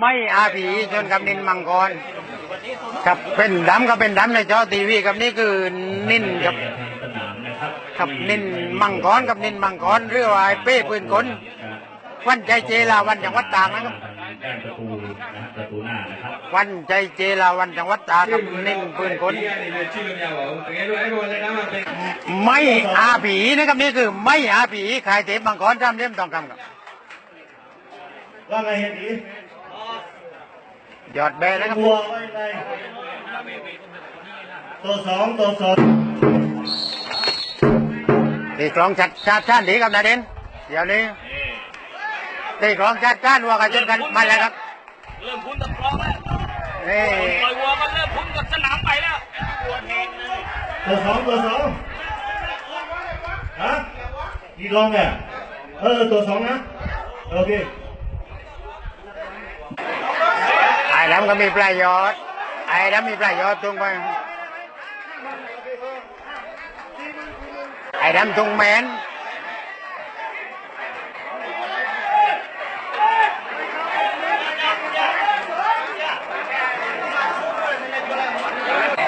ไม่อาผีชนกับนินมังกรกับเป็นดำก็เป็นดำในจอทีวีกับนี่คือนินกับกับนินมังกรกับนินมังกรเรือว่าไอ้เป้ปืนกลวันใจเจลาวันจังหวัดตากนะครับวันใจเจลาวันจังหวัดตากกับนินปืนกลไม่อาผีนะครับนี่คือไม่อาผีขายเทปมังกรจำเล่มทองคำครับว่าไงเห็นดี ยอดแบนะครับตัวว่าไงตัวสองตัวสองตีกลองชัดชัดชาติดีครับนาเด่นเดี๋ยวนี้ตีกลองชัดชาติวัวกันเช่นกันมาแล้วครับเริ่มคุ้นกับกลองแล้วนี่ปล่อยวัวมันเริ่มคุ้นกับสนามไปแล้วตัวสองตัวสองฮะกี่กลองเนี่ยเออตัวสองนะโอเค ไอ้ดำก็มีประโยชน์ไอ้ดำมีประโยชน์ตรงไปไอ้ดำตรงแมน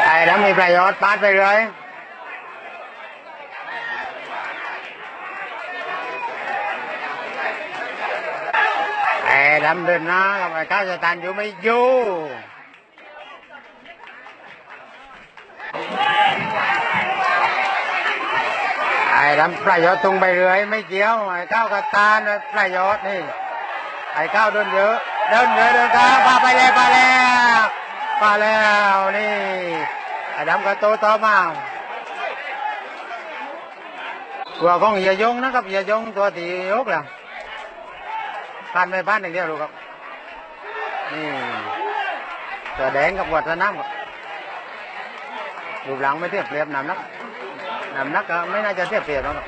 ไอ้ดำมีประโยชน์ปาดไปเลย ดำเดินน้ากับไอ้ข้าวสตานอยู่ไม่อยู่ไอ้ดำประโยชน์ตรงไปเรื่อยไม่เกี่ยวไอ้ข้าวกระตานประโยชน์นี่ไอ้ข้าวเดินเยอะเดินเยอะเดินข้าวพาไปแล้วพาแล้วพาแล้วนี่ไอ้ดำก็โตต่อมาตัวของเฮียยงนะครับเฮียยงตัวที่ยกแล้ว ผ่านไม่ผ่านอย่างเดียวดูครับนี่ตัวแดงกับวัดสนามครับรูปหลังไม่เทียบเปรียบน้ำนักน้ำนักก็ไม่น่าจะเทียบเปรียบหรอกครับ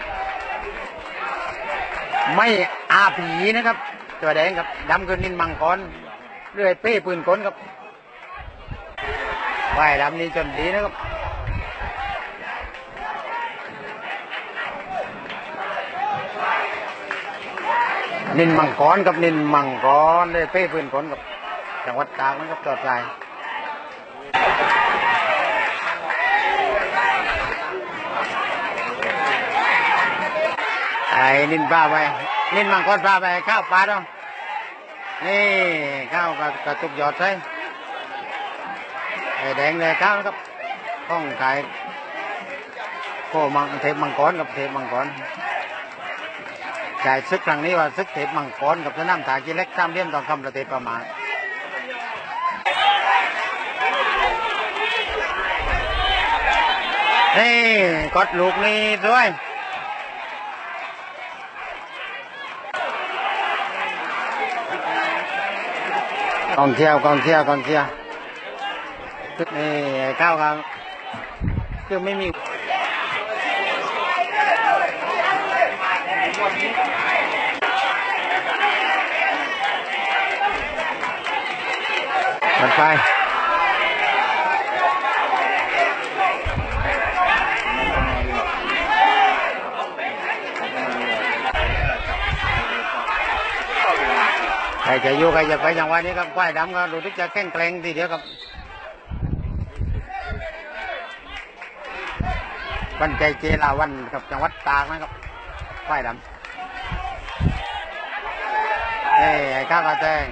ไม่อาผีนะครับ ตัวแดงครับดำคือนินมังกรเรื่อยเป้ปืนกลครับว่ายดำนี่จนดีนะครับ นินมังกรกับนินมังกรเลยเป้ปืนกลกับจังหวัดตากนะครับจอดใจไอ้นินปลาไปนินมังกรปลาไปข้าวปลาดองนี่ข้าวกับกระตุกยอดใส่ไอ้แดงเลยข้าวครับต้องขายโคมังเทปมังกรกับเทปมังกร จ่ายซึกครั้งนี้ว่าซึกเทพมังกรกับสนามถากีเล็กสามเลี่ยมทองคำประเทศประมาณนี่กดลูกนี้ด้วยกองเที่ยวกองเที่ยวกองเที่ยวนี่เก้าครับคือไม่มี มันไปใครจะอยู่ใครจะไปอย่างวันนี้ครับควายดำก็รู้สึกจะแข็งแกร่งทีเดียวครับวันใจเจราวันกับจังหวัดตากนะครับควายดำ เอ้ยไอ้ข้าวกระแตง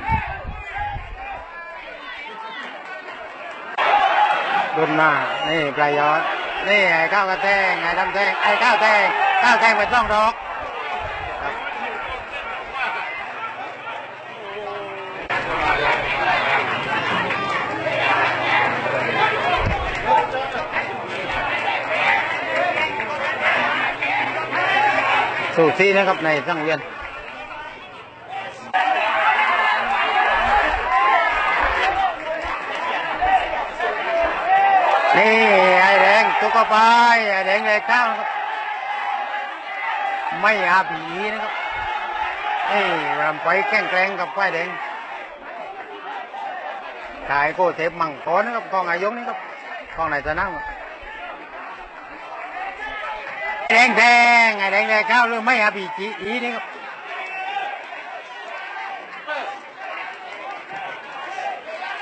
ดุนหน้านี่ปลายยอด นี่ไอ้ข้าวกระแทงไอ้ดำแทงไอ้ข้าวแทงข้าวแทงไปต้องดอกสูสีนะครับในสังเวียน นี่ไอ้แดงตุกไปไอ้แดงเลยข้านะครับ ไม่อาผีนะครับนี่รำไปแกล้งแกล้งกับไฟแดงขายโกเทปมังกรนะครับกองอายงนี่ครับกองไหนจะนั่งแดงแดงไอ้แดงเลยเข้าวหรือไม่อาผีจีอีนี่ครับ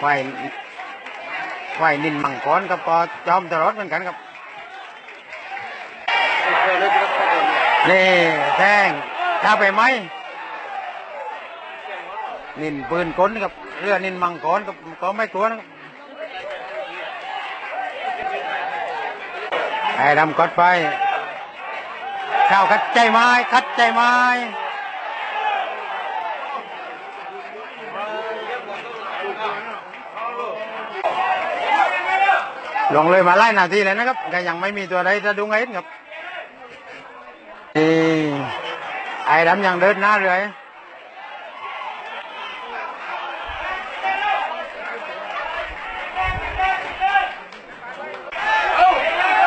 ควายควายนินมังกรกับปอจอมตลอดเหมือนกันครับนี่แทงถ้าไปไหมนินปืนกลกับเรือนินมังกรกับก็ไม่กลัวนะครับไอ้ดำกดไปเข้าคัดใจไม้คัดใจไม้ ลงเลยมาไล่นาทีเลยนะครับก็ยังไม่มีตัวใดจะดูไงครับนี่ไอ้ดำยังเดินหน้าเลย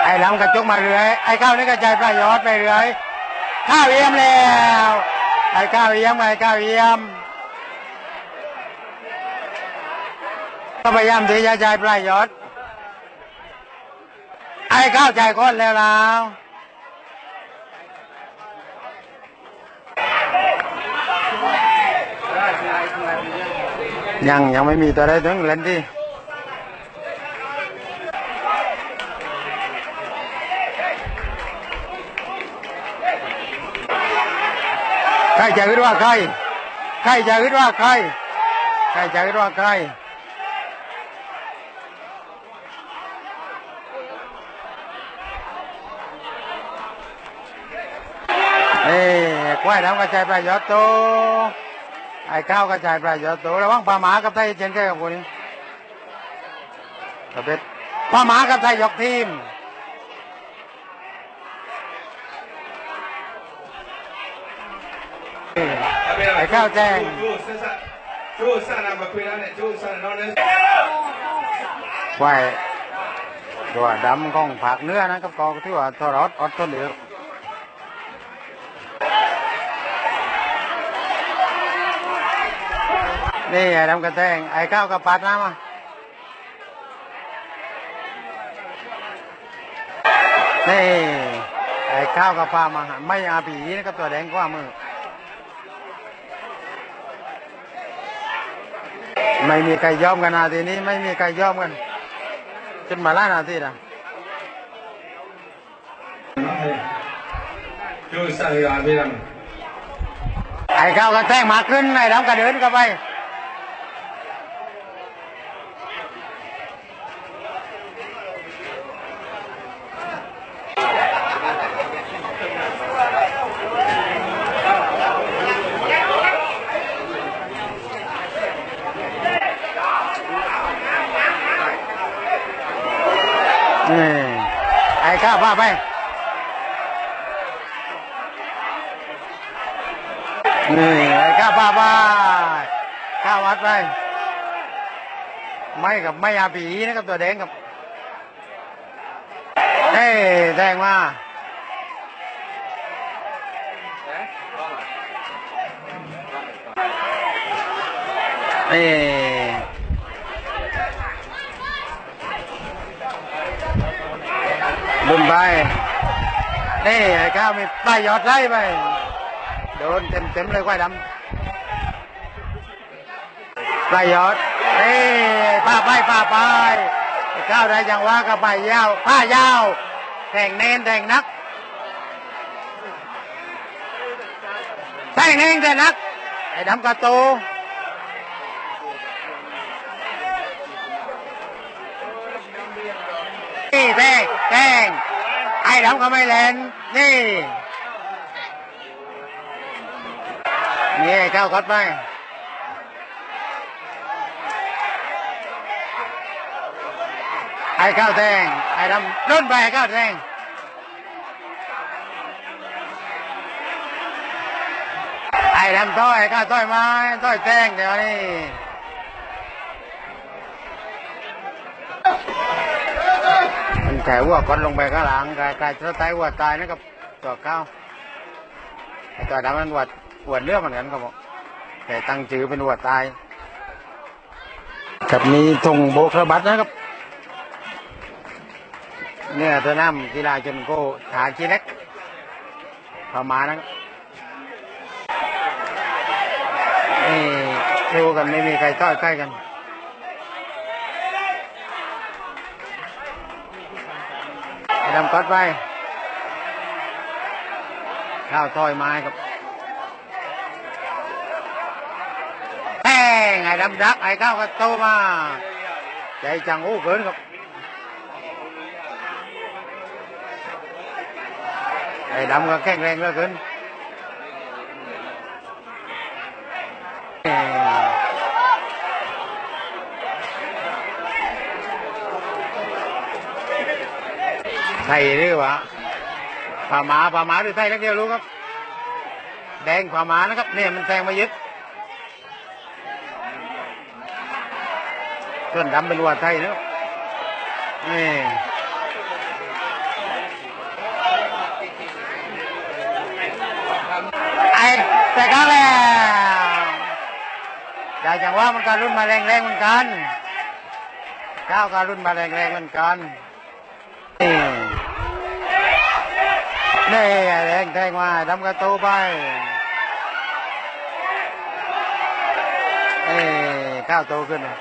ไอ้ดำกระจุกมาเรื่อยไอ้ข้าวนี่กระจายประยชน์ไปเรื่อยข้าวเยี่ยมแล้วไอ้ข้าวเยี่ยมไอ้ข้าวเยี่ยมก็พยายามที่จะจายประยชน์ ไอ้เข้าใจคนแล้วแล้วยังยังไม่มีตัวใดถึงเล่นที่ใครจะคิดว่าใคร ใครจะคิดว่าใคร ใครจะคิดว่าใคร นี่ควายดำกระจายประโยชน์โตไอ้ข้าวกระจายประโยชน์โตระวังปลาหมากับไทยเจนแก่กับคนนี้กระเบ็ดปลาหมากับไทยยกทีมไอ้ข้าวแจ้ง chú sa là mà quên này chú sa là nó lên ควายตัวดำของผักเนื้อนะครับก็ที่ว่าทอรอดอดต้นเดียว นี่ไอ้ดำกระแทงไอ้ข้าวกระปัดน้ำมานี่ไอ้ข้าวกระพามาหาไม่อาผีนะครับตัวแดงกว่ามือ ไม่มีใครยอมกันนาทีนี้ ไม่มีใครยอมกันจนมาล่านาทีนะ chú sa là bây giờ ไอ้ข้าวกระแทงมาขึ้นไอ้ดำกระเดินเข้าไปนี่ ไอ้ข้าไปนี่ไอ้ข้าป้าบ้าข้าวัดไป ไม่กับไม่อาผีนะครับตัวแดงกับ เฮ้ยแดงมานี่ บุญไป นี่ไอ้ข้าวมีป้ายยอดไล่ไป โดนเต็มเต็มๆเลยควายดำปลายยอดเอ้ยป้าไปป้าไปไอ้ข้าวได้ยังว่ากับไปยาวผ้ายาว แทงเน้นแทงนักแทงเน้นแทงนัก ไอ้ดำกระตู นี่แทงแทงไอ้ดำก็ไม่เล่นนี่นี่เข้ากัดไปไอ้ข้าวแทงไอ้ดำรุ่นไปไอ้ข้าวแทงไอ้ดำต้อยไอ้ข้าวต้อยไม้ต้อยแทงเดี๋ยวนี้มัน แขวัวกดลงไปข้างหลังกายกายจะตายวัวตายนะครับตัวข้าวไอ้ตัวดำมันวัววัวเลือดเหมือนกันครับผมแต่ตั้งชื่อเป็นวัวตายกับมีธงโบกระบัดนะครับ เนี่ยสนามกีฬาชนโก้ฐานชีเล็กประมาณนะครับนี่ดูกันไม่มีใครต้อยใกล้กัน ดำกดไป ข้าวซอยไม้ครับแห้งไอ้ดำดักไอ้ข้าวก็โตมา ใจจังอู้เกินครับ ไอ้ดำก็แข็งแรงเหลือเกิน ไทยหรือวะผาหมาผาหมาหรือไทยนักเดียวรู้ครับ แดงผาหมานะครับเนี่ยมันแทงมายึดส่วนดำเป็นวัวไทยนะครับนี่ไอ้แต่ก็แล้วอยากจังว่ามันการรุ่นมาแรงแรงๆเหมือนกันก้าวการรุ่นมาแรงแรงๆเหมือนกัน นี่ไอ้แรงแทงมาดำกระตูไปเอ้ก้าวโตขึ้นนะ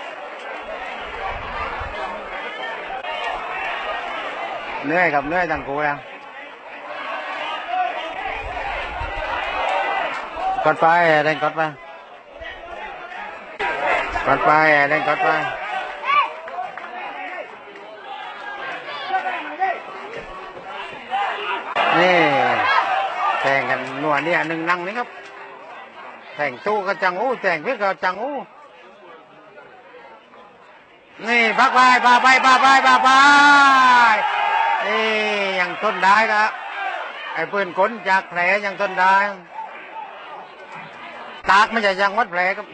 เหนื่อยกับเหนื่อยทั้งคู่ยังกดไปเร่งกดไปกดไปเร่งกดไป นี่แข่งกันหนวเนี่ยหนึ่งนั่งนี่ครับแข่งตู้ก็จังอู้แข่งพิษก็จังอู้นี่พักไปพาไปพาไปพาไปนี่ยังทนได้ครับไอ้ปืนกลจากแผลยังทนได้ ตากไมันจะยังวัดแผลครับ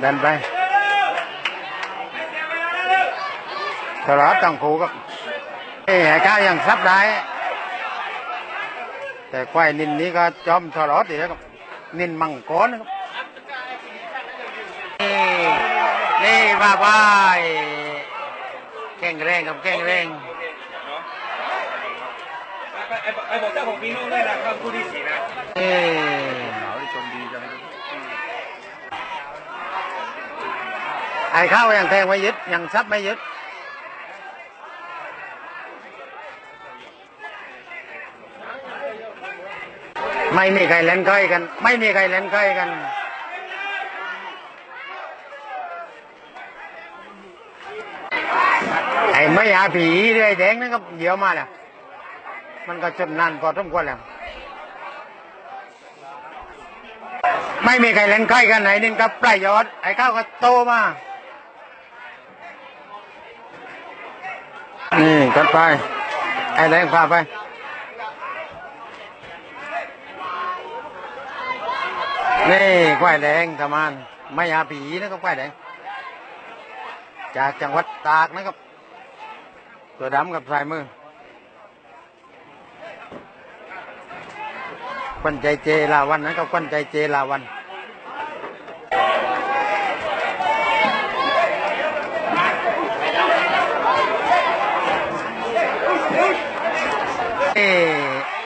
เดินไป ตลอดตั้งคูครับนี่ไอ้ข้ายังซับได้ แต่ควายนินนี้ก็จอมตลอดดีนะครับนินมังกรนะครับนี่นี่มาไปแข่งแรงกับแข่งแรงไอ้บอกเจ้าของปีนู้นได้นะครับคู่ที่สี่นะนี่หนาวที่ชมดีจังไอ้ข้ายังแทงไม่ยึดยังซับไม่ยึด ไม่มีใครเล่นใกล้กัน ไม่มีใครเล่นใกล้กัน ไอ้ไม่หาผีเลยแดงนั่นก็เดี๋ยวมาแล้วมันก็จนนานพอสมควรแล้วไม่มีใครเล่นใกล้กันไหนนึงกับปลายยอด ไอ้ข้าวก็โตมานี่กันไป ไอ้แดงพาไป นี่ควายแดงทำมานไม่หาผีนะครับควายแดง จากจังหวัดตากนะครับ ตัวดำกับสายมือควันใจเจลาวันนะครับควันใจเจลาวัน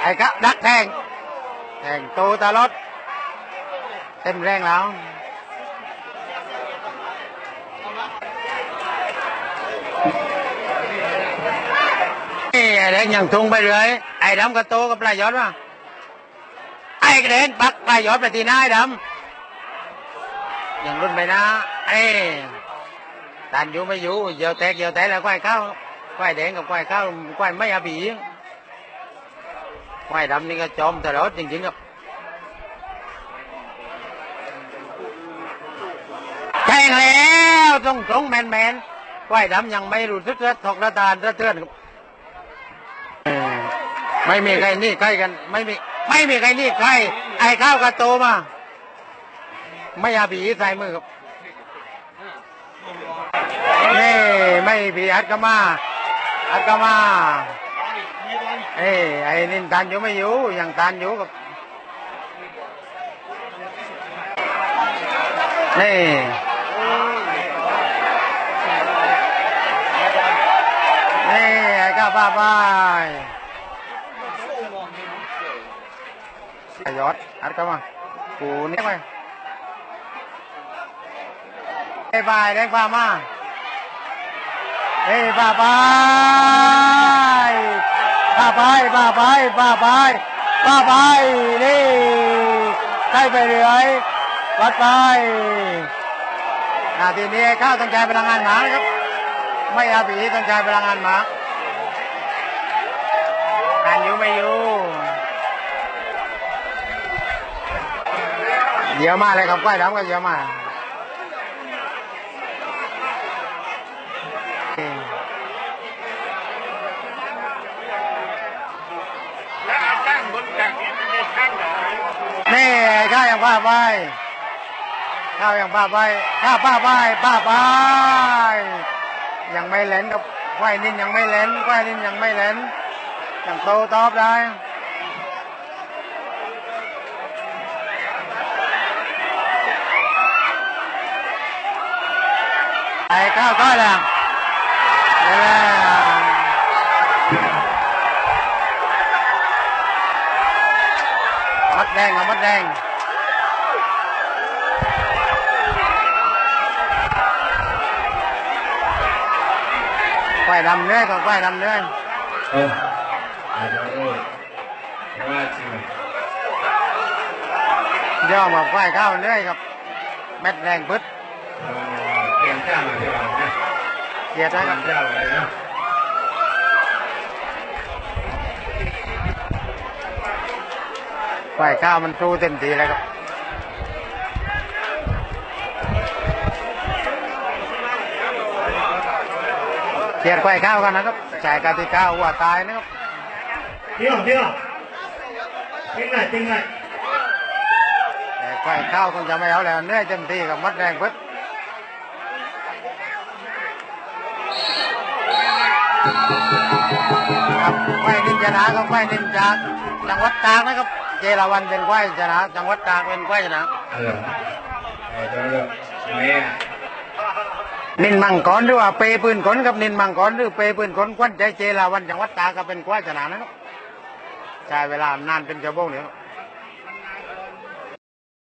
ไอ้กะดักแทงแทงตูตาลดเต็มแรงแล้วตกับปลายยอดว่ะไอ้แดงปักปลอด ไปทีหน้าไอ้ดำยังรุ่นไปนะเอ้ตันอยู่ไม่อยู่เดี๋ยวแตกเดี๋ยวแตกแล้วควายเข้าควายแดงกับควายเข้าควายไม่อาบีควายดำนี่ก็จอมตลอดจริงๆครับ แข่งแล้วตรงตรงแมนแมนๆควดำยังไม่รู้สึกระทกระตานระเทือนไม่มีใครนี่ใครกัน ไม่มีไม่มีใครนี่ใคร ไอ้ข้าวกระโตมา ไม่อาผีใส่มือครับนี่ไม่ผีอัดกมาอัดกมาเอ้ไอ้นินตันอยู่ไม่อยู่ยังตันอยู่กับนี่ ไอ้าวป้าไปไอ้ยอดอัดกะมากูนี่ไปบายบายแรงฟ้ามาเฮ้ยป้าไปป้าไปป้าไปป้าไปป้าไปนี่ใช้ไปเรื่อยวัดไปนาทีนี้ข้าวตั้งใช้พลังงานหมานะครับ ไม่อาบีตั้งใช้พลังงานหมาานอยู่ไม่อยู่ เดี๋ยวมาเลยครับก้อยดำก็เดี๋ยวมานี่ข้าวยังป้าไปข้าวยังป้าไปข้าวป้าไปป้าไปยังไม่เล่นกับควายนินยังไม่เล่นควายนินยังไม่เล่น ยังโตตอบได้ไอ้ข้าวก้อยละเดี๋ยวนะ มัดแดงเอามัดแดงควายดำเนื้อยก็ควายดำเนื้อยเอออาจจะเออว่าจริงย่อมาควายข้าวเนื้อยครับเม็ดแดงปึ๊ดเปลี่ยนเจ้ามาที่เราเนี่ยเกียรติเปลี่นะยครับนเจ้าเลยนะควายข้าวมันสู้เต็มทีแล้วครับเกียรติควายข้าวกันนะครับจ่ายกติกาหัวตายนะครับ เที่ยวเที่ยวติ้งไหนติ้งไหนแต่ควายข้าวคงจะไม่เอาแล้วเนื้อยเต็มทีกับมัดแดงปึ๊ดครับควายนินชนะครับควายนินจากจังหวัดตากนะครับ เจราวันเป็นควายชนะ จังหวัดตากเป็นควายชนะเออเออเดี๋ยวเดี๋ยวแม่นินมังกรหรือว่าเปปืนขนกับนินมังกรหรือเปปืนขนควันใจเจราวันจังหวัดตากก็เป็นควายชนะนะครับ ใช้เวลานานเป็นชั่วโมงเนี่ย